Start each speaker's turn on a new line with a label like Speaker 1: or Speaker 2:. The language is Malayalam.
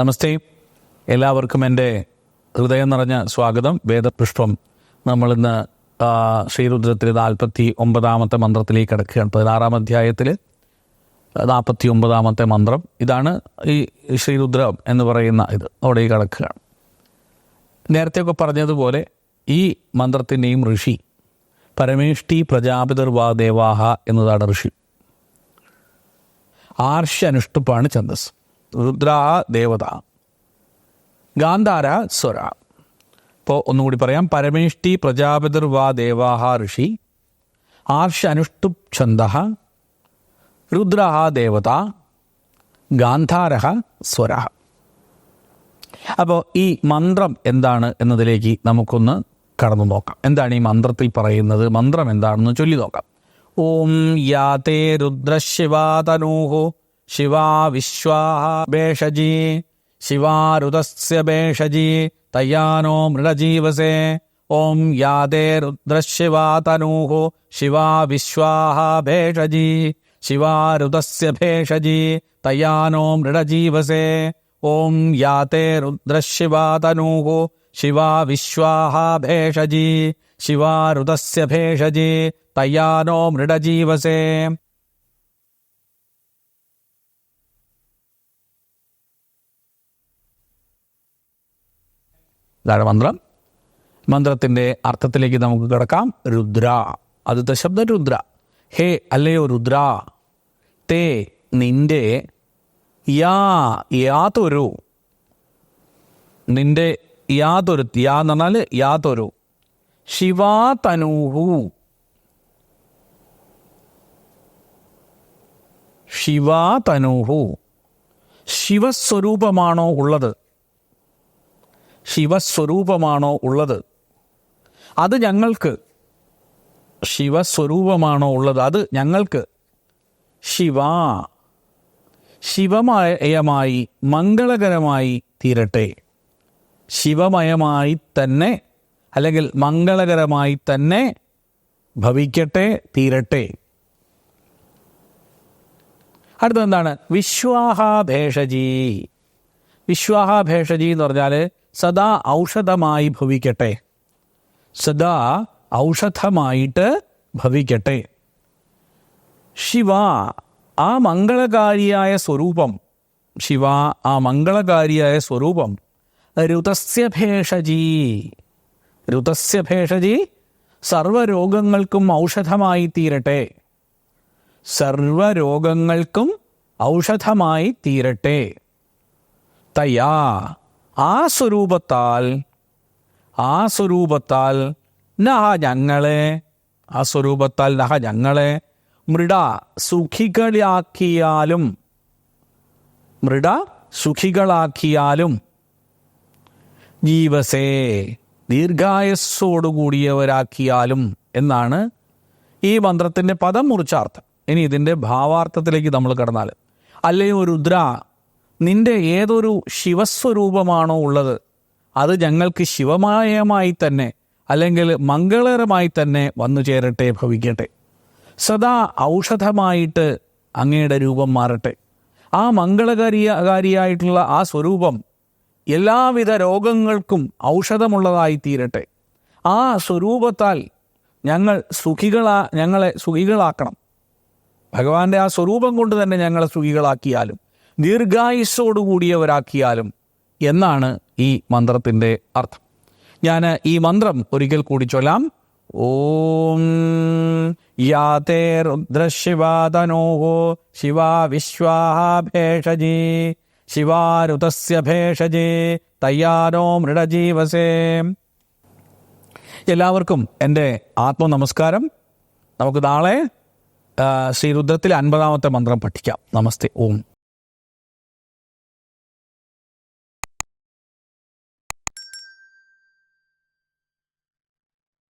Speaker 1: നമസ്തേ. എല്ലാവർക്കും എന്റെ ഹൃദയം നിറഞ്ഞ സ്വാഗതം. വേദപുഷ്പം. നമ്മളിന്ന് ശ്രീരുദ്രത്തിലെ നാൽപ്പത്തി ഒമ്പതാമത്തെ മന്ത്രത്തിലേക്ക് കിടക്കുകയാണ്. പതിനാറാം അധ്യായത്തിൽ നാൽപ്പത്തി ഒമ്പതാമത്തെ മന്ത്രം. ഇതാണ് ഈ ശ്രീരുദ്രം എന്ന് പറയുന്ന ഇത്. അവിടെ കിടക്കുകയാണ്. നേരത്തെയൊക്കെ പറഞ്ഞതുപോലെ ഈ മന്ത്രത്തിന്റെയും ഋഷി പരമേഷ്ടി പ്രജാപിതർവാ ദേവാഹ എന്നതാണ് ഋഷി. ആർഷ്യ അനുഷ്ടുപ്പാണ് ഛന്ദസ്. രുദ്ര ദേവത. ഗാന്ധാര സ്വര. ഇപ്പോൾ ഒന്നുകൂടി പറയാം. പരമേഷ്ടി പ്രജാപതിർ വാ ദേവാഹ ഋഷി. ആർഷ അനുഷ്ടുപ് ഛന്ദ രുദ്ര ദേവത. ഗാന്ധാര സ്വര. അപ്പോൾ ഈ മന്ത്രം എന്താണ് എന്നതിലേക്ക് നമുക്കൊന്ന് കടന്നു നോക്കാം. എന്താണ് ഈ മന്ത്രത്തിൽ പറയുന്നത്? മന്ത്രം എന്താണെന്ന് ചൊല്ലി നോക്കാം. ഓം യാതേ രുദ്രശിവാതനൂഹു. ശിവാ വിശ്വാഹ ഭേഷജി ശിവാരുതസ്യ ഭേഷജി തയ്യാനോ മൃഡജീവസേ ഓം യാതേ രുദ്രശിവാതനൂഹു ശിവാ വിശ്വാഹ ഭേഷജി ശിവാരുതസ്യ ഭേഷജി തയ്യാനോ മൃഡജീവസേ ഓം യാതേ രുദ്രശിവാതനൂഹു ശിവാ വിശ്വാഹ ഭേഷജി ശിവാരുതസ്യ ഭേഷജി തയ്യാനോ മൃഡജീവസേ ഇതാണ് മന്ത്രം. മന്ത്രത്തിന്റെ അർത്ഥത്തിലേക്ക് നമുക്ക് കിടക്കാം. രുദ്ര. ആദ്യത്തെ ശബ്ദം രുദ്ര. ഹേ അല്ലയോ രുദ്ര. തേ നിന്റെ യാ യാതൊരു. നിന്റെ യാതൊരു യാ എന്ന് പറഞ്ഞാൽ യാതൊരു. ശിവാതനൂഹു ശിവാതനൂഹു ശിവസ്വരൂപമാണോ ഉള്ളത്? ശിവസ്വരൂപമാണോ ഉള്ളത്? അത് ഞങ്ങൾക്ക് ശിവസ്വരൂപമാണോ ഉള്ളത്? അത് ഞങ്ങൾക്ക് ശിവ ശിവമയമായി മംഗളകരമായി തീരട്ടെ. ശിവമയമായി തന്നെ അല്ലെങ്കിൽ മംഗളകരമായി തന്നെ ഭവിക്കട്ടെ തീരട്ടെ. അടുത്തെന്താണ് വിശ്വാഹാഭേഷജീ. വിശ്വാഹാഭേഷജി എന്ന് പറഞ്ഞാൽ സദാ ഔഷധമായി ഭവിക്കട്ടെ. സദാ ഔഷധമായിട്ട് ഭവിക്കട്ടെ. ശിവ ആ മംഗളകാരിയായ സ്വരൂപം. ശിവ ആ മംഗളകാരിയായ സ്വരൂപം. രുതസ്യ ഭേഷജി. രുതസ്യ ഭേഷജി സർവരോഗങ്ങൾക്കും ഔഷധമായി തീരട്ടെ. സർവരോഗങ്ങൾക്കും ഔഷധമായി തീരട്ടെ. തയാ ആ സ്വരൂപത്താൽ ആ സ്വരൂപത്താൽ നഹ ഞങ്ങളെ ആ സ്വരൂപത്താൽ നഹ ഞങ്ങളെ മൃഡ സുഖികളാക്കിയാലും മൃഡ സുഖികളാക്കിയാലും ജീവസേ ദീർഘായസ്സോടുകൂടിയവരാക്കിയാലും എന്നാണ് ഈ മന്ത്രത്തിന്റെ പദം മുറിച്ചാർത്ഥം. ഇനി ഇതിന്റെ ഭാവാർത്ഥത്തിലേക്ക് നമ്മൾ കടന്നാൽ. അല്ലയോ രുദ്ര നിന്റെ ഏതൊരു ശിവസ്വരൂപമാണോ ഉള്ളത് അത് ഞങ്ങൾക്ക് ശിവമായമായി തന്നെ അല്ലെങ്കിൽ മംഗളകരമായി തന്നെ വന്നു ചേരട്ടെ ഭവിക്കട്ടെ. സദാ ഔഷധമായിട്ട് അങ്ങയുടെ രൂപം മാറട്ടെ. ആ മംഗളകാരിയായിട്ടുള്ള ആ സ്വരൂപം എല്ലാവിധ രോഗങ്ങൾക്കും ഔഷധമുള്ളതായി തീരട്ടെ. ആ സ്വരൂപത്താൽ ഞങ്ങൾ സുഖികളാ ഞങ്ങളെ സുഖികളാക്കണം. ഭഗവാന്റെ ആ സ്വരൂപം കൊണ്ട് തന്നെ ഞങ്ങളെ സുഖികളാക്കിയാലും ദീർഘായുസ്സോടുകൂടിയവരാക്കിയാലും എന്നാണ് ഈ മന്ത്രത്തിന്റെ അർത്ഥം. ഞാൻ ഈ മന്ത്രം ഒരിക്കൽ കൂടി ചൊല്ലാം. ഓം യാതേ രുദ്രശിവാതനോഹോ ശിവാ വിശ്വാഹ ശിവാരുതസ്യ ഭേഷജേ തയ്യാനോ മൃഡജീവസേ എല്ലാവർക്കും എന്റെ ആത്മനമസ്കാരം. നമുക്ക് നാളെ ശ്രീരുദ്രത്തിലെ അൻപതാമത്തെ മന്ത്രം പഠിക്കാം. നമസ്തേ ഓം.